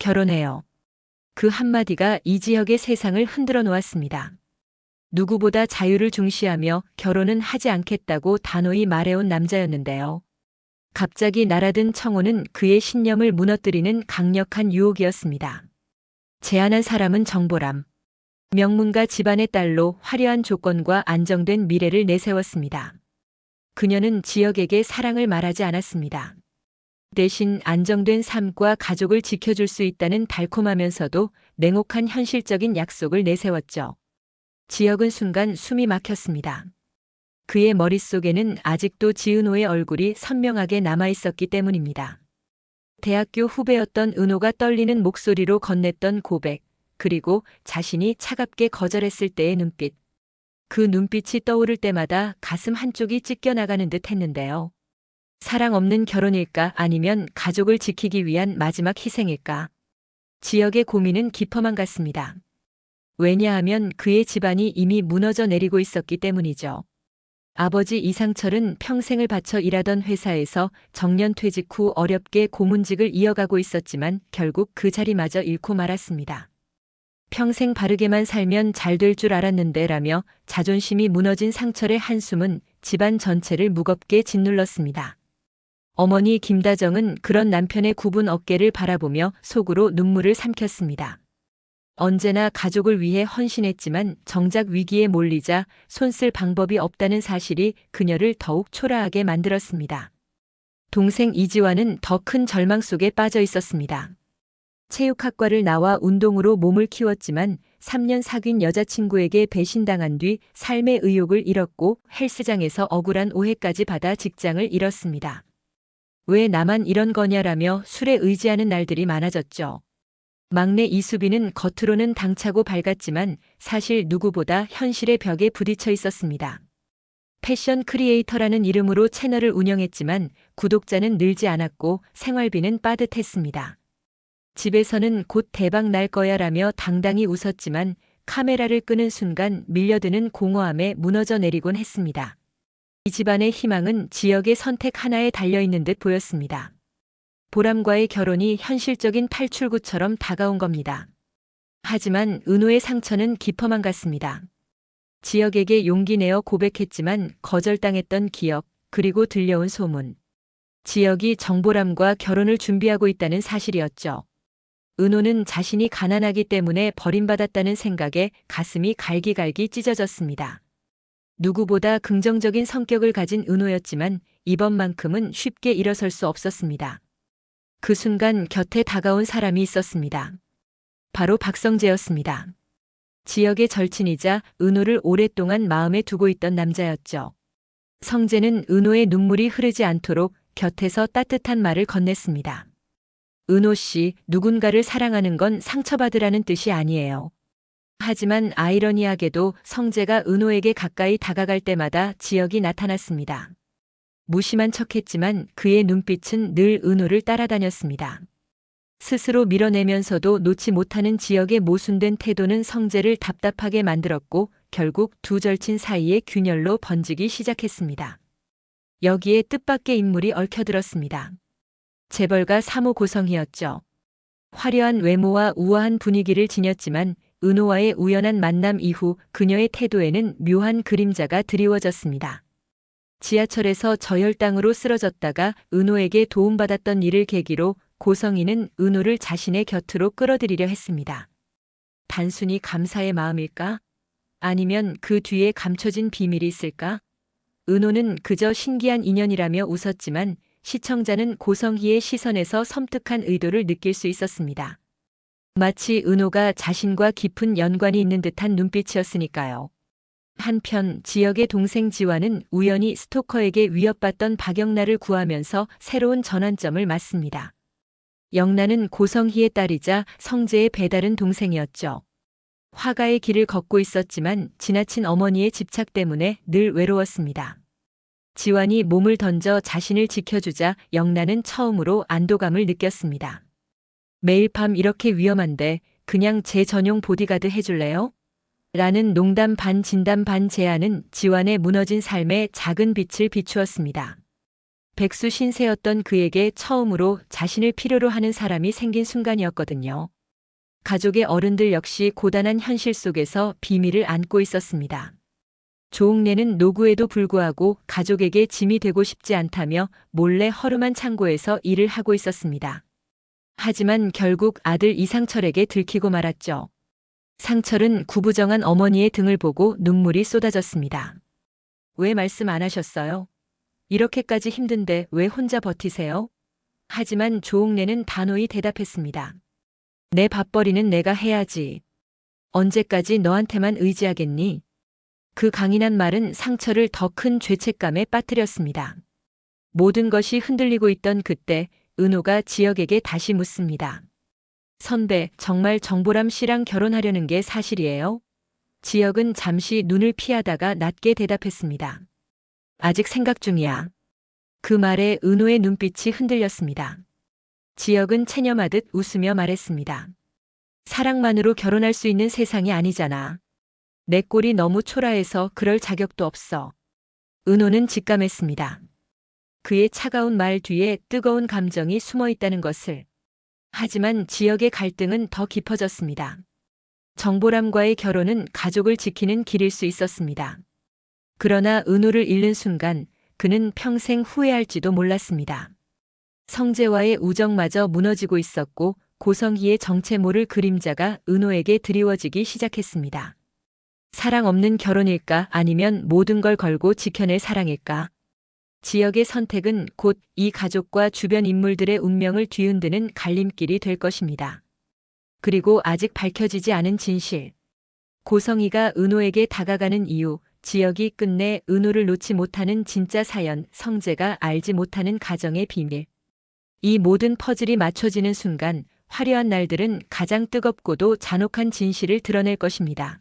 결혼해요. 그 한마디가 이지혁의 세상을 흔들어 놓았습니다. 누구보다 자유를 중시하며 결혼은 하지 않겠다고 단호히 말해온 남자였는데요. 갑자기 날아든 청혼은 그의 신념을 무너뜨리는 강력한 유혹이었습니다. 제안한 사람은 정보람. 명문가 집안의 딸로 화려한 조건과 안정된 미래를 내세웠습니다. 그녀는 지역에게 사랑을 말하지 않았습니다. 대신 안정된 삶과 가족을 지켜줄 수 있다는 달콤하면서도 냉혹한 현실적인 약속을 내세웠죠. 지역은 순간 숨이 막혔습니다. 그의 머릿속에는 아직도 지은호의 얼굴이 선명하게 남아 있었기 때문입니다. 대학교 후배였던 은호가 떨리는 목소리로 건넸던 고백, 그리고 자신이 차갑게 거절했을 때의 눈빛. 그 눈빛이 떠오를 때마다 가슴 한쪽이 찢겨나가는 듯 했는데요. 사랑 없는 결혼일까 아니면 가족을 지키기 위한 마지막 희생일까? 지역의 고민은 깊어만 갔습니다. 왜냐하면 그의 집안이 이미 무너져 내리고 있었기 때문이죠. 아버지 이상철은 평생을 바쳐 일하던 회사에서 정년 퇴직 후 어렵게 고문직을 이어가고 있었지만 결국 그 자리마저 잃고 말았습니다. 평생 바르게만 살면 잘 될 줄 알았는데 라며 자존심이 무너진 상철의 한숨은 집안 전체를 무겁게 짓눌렀습니다. 어머니 김다정은 그런 남편의 굽은 어깨를 바라보며 속으로 눈물을 삼켰습니다. 언제나 가족을 위해 헌신했지만 정작 위기에 몰리자 손쓸 방법이 없다는 사실이 그녀를 더욱 초라하게 만들었습니다. 동생 이지환은 더 큰 절망 속에 빠져 있었습니다. 체육학과를 나와 운동으로 몸을 키웠지만 3년 사귄 여자친구에게 배신당한 뒤 삶의 의욕을 잃었고 헬스장에서 억울한 오해까지 받아 직장을 잃었습니다. 왜 나만 이런 거냐라며 술에 의지하는 날들이 많아졌죠. 막내 이수빈은 겉으로는 당차고 밝았지만 사실 누구보다 현실의 벽에 부딪혀 있었습니다. 패션 크리에이터라는 이름으로 채널을 운영했지만 구독자는 늘지 않았고 생활비는 빠듯했습니다. 집에서는 곧 대박 날 거야 라며 당당히 웃었지만 카메라를 끄는 순간 밀려드는 공허함에 무너져 내리곤 했습니다. 이 집안의 희망은 지역의 선택 하나에 달려있는 듯 보였습니다. 보람과의 결혼이 현실적인 탈출구처럼 다가온 겁니다. 하지만 은호의 상처는 깊어만 갔습니다. 지역에게 용기 내어 고백했지만 거절당했던 기억, 그리고 들려온 소문. 지역이 정보람과 결혼을 준비하고 있다는 사실이었죠. 은호는 자신이 가난하기 때문에 버림받았다는 생각에 가슴이 갈기갈기 찢어졌습니다. 누구보다 긍정적인 성격을 가진 은호였지만 이번만큼은 쉽게 일어설 수 없었습니다. 그 순간 곁에 다가온 사람이 있었습니다. 바로 박성재였습니다. 지역의 절친이자 은호를 오랫동안 마음에 두고 있던 남자였죠. 성재는 은호의 눈물이 흐르지 않도록 곁에서 따뜻한 말을 건넸습니다. 은호 씨, 누군가를 사랑하는 건 상처받으라는 뜻이 아니에요. 하지만 아이러니하게도 성재가 은호에게 가까이 다가갈 때마다 지역이 나타났습니다. 무심한 척했지만 그의 눈빛은 늘 은호를 따라다녔습니다. 스스로 밀어내면서도 놓지 못하는 지역의 모순된 태도는 성재를 답답하게 만들었고 결국 두 절친 사이의 균열로 번지기 시작했습니다. 여기에 뜻밖의 인물이 얽혀들었습니다. 재벌가 사모 고성이었죠. 화려한 외모와 우아한 분위기를 지녔지만 은호와의 우연한 만남 이후 그녀의 태도에는 묘한 그림자가 드리워졌습니다. 지하철에서 저혈당으로 쓰러졌다가 은호에게 도움받았던 일을 계기로 고성이는 은호를 자신의 곁으로 끌어들이려 했습니다. 단순히 감사의 마음일까? 아니면 그 뒤에 감춰진 비밀이 있을까? 은호는 그저 신기한 인연이라며 웃었지만 시청자는 고성희의 시선에서 섬뜩한 의도를 느낄 수 있었습니다. 마치 은호가 자신과 깊은 연관이 있는 듯한 눈빛이었으니까요. 한편 지역의 동생 지화는 우연히 스토커에게 위협받던 박영란을 구하면서 새로운 전환점을 맞습니다. 영란은 고성희의 딸이자 성재의 배다른 동생이었죠. 화가의 길을 걷고 있었지만 지나친 어머니의 집착 때문에 늘 외로웠습니다. 지환이 몸을 던져 자신을 지켜주자 영란은 처음으로 안도감을 느꼈습니다. 매일 밤 이렇게 위험한데 그냥 제 전용 보디가드 해줄래요? 라는 농담 반 진담 반 제안은 지환의 무너진 삶에 작은 빛을 비추었습니다. 백수 신세였던 그에게 처음으로 자신을 필요로 하는 사람이 생긴 순간이었거든요. 가족의 어른들 역시 고단한 현실 속에서 비밀을 안고 있었습니다. 조옥래는 노구에도 불구하고 가족에게 짐이 되고 싶지 않다며 몰래 허름한 창고에서 일을 하고 있었습니다. 하지만 결국 아들 이상철에게 들키고 말았죠. 상철은 구부정한 어머니의 등을 보고 눈물이 쏟아졌습니다. 왜 말씀 안 하셨어요? 이렇게까지 힘든데 왜 혼자 버티세요? 하지만 조옥래는 단호히 대답했습니다. 내 밥벌이는 내가 해야지. 언제까지 너한테만 의지하겠니? 그 강인한 말은 상처를 더 큰 죄책감에 빠뜨렸습니다. 모든 것이 흔들리고 있던 그때 은호가 지역에게 다시 묻습니다. 선배, 정말 정보람 씨랑 결혼하려는 게 사실이에요? 지역은 잠시 눈을 피하다가 낮게 대답했습니다. 아직 생각 중이야. 그 말에 은호의 눈빛이 흔들렸습니다. 지역은 체념하듯 웃으며 말했습니다. 사랑만으로 결혼할 수 있는 세상이 아니잖아. 내 꼴이 너무 초라해서 그럴 자격도 없어. 은호는 직감했습니다. 그의 차가운 말 뒤에 뜨거운 감정이 숨어 있다는 것을. 하지만 지역의 갈등은 더 깊어졌습니다. 정보람과의 결혼은 가족을 지키는 길일 수 있었습니다. 그러나 은호를 잃는 순간 그는 평생 후회할지도 몰랐습니다. 성재와의 우정마저 무너지고 있었고 고성희의 정체 모를 그림자가 은호에게 드리워지기 시작했습니다. 사랑 없는 결혼일까 아니면 모든 걸 걸고 지켜낼 사랑일까? 지역의 선택은 곧 이 가족과 주변 인물들의 운명을 뒤흔드는 갈림길이 될 것입니다. 그리고 아직 밝혀지지 않은 진실. 고성희가 은호에게 다가가는 이유, 지역이 끝내 은호를 놓지 못하는 진짜 사연, 성재가 알지 못하는 가정의 비밀. 이 모든 퍼즐이 맞춰지는 순간 화려한 날들은 가장 뜨겁고도 잔혹한 진실을 드러낼 것입니다.